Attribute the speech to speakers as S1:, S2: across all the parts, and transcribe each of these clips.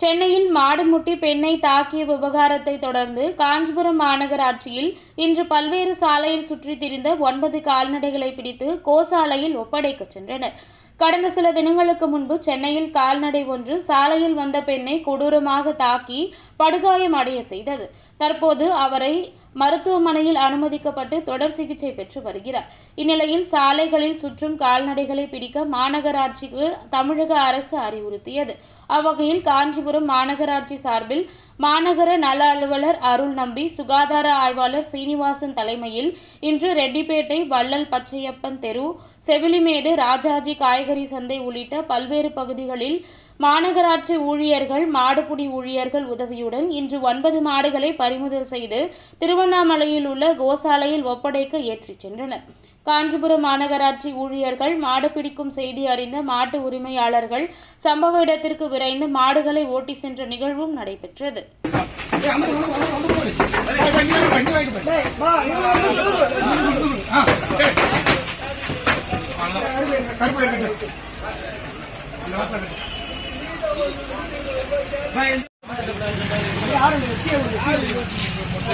S1: சென்னையில் மாடுமுட்டி பெண்ணை தாக்கிய விவகாரத்தை தொடர்ந்து காஞ்சிபுரம் மாநகராட்சியில் இன்று பல்வேறு சாலையில் சுற்றித் திரிந்த ஒன்பது கால்நடைகளை பிடித்து கோசாலையில் ஒப்படைக்கச் சென்றனர். கடந்த சில தினங்களுக்கு முன்பு சென்னையில் கால்நடை ஒன்று சாலையில் வந்த பெண்ணை கொடூரமாக தாக்கி படுகாயம் அடைய செய்தது. தற்போது அவரை மருத்துவமனையில் அனுமதிக்கப்பட்டு தொடர் சிகிச்சை பெற்று வருகிறார். இந்நிலையில் சாலைகளில் சுற்றும் கால்நடைகளை பிடிக்க மாநகராட்சிக்கு தமிழக அரசு அறிவுறுத்தியது. அவ்வகையில் காஞ்சிபுரம் மாநகராட்சி சார்பில் மாநகர நல அலுவலர் அருள் நம்பி சுகாதார ஆய்வாளர் சீனிவாசன் தலைமையில் இன்று ரெட்டிப்பேட்டை வள்ளல் பச்சையப்பன் தெரு செவிலிமேடு ராஜாஜி காய்கறி சந்தை உள்ளிட்ட பல்வேறு பகுதிகளில் மாநகராட்சி ஊழியர்கள் மாடுபிடி ஊழியர்கள் உதவியுடன் இன்று ஒன்பது மாடுகளை பறிமுதல் செய்து திருவண்ணாமலையில் உள்ள கோசாலையில் ஒப்படைக்க ஏற்றிச் சென்றனர் காஞ்சிபுரம் மாநகராட்சி ஊழியர்கள் மாடு பிடிக்கும் செய்தி அறிந்த மாட்டு உரிமையாளர்கள் சம்பவ இடத்திற்கு விரைந்து மாடுகளை ஓட்டி சென்ற நிகழ்வும் நடைபெற்றது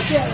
S2: யாரும்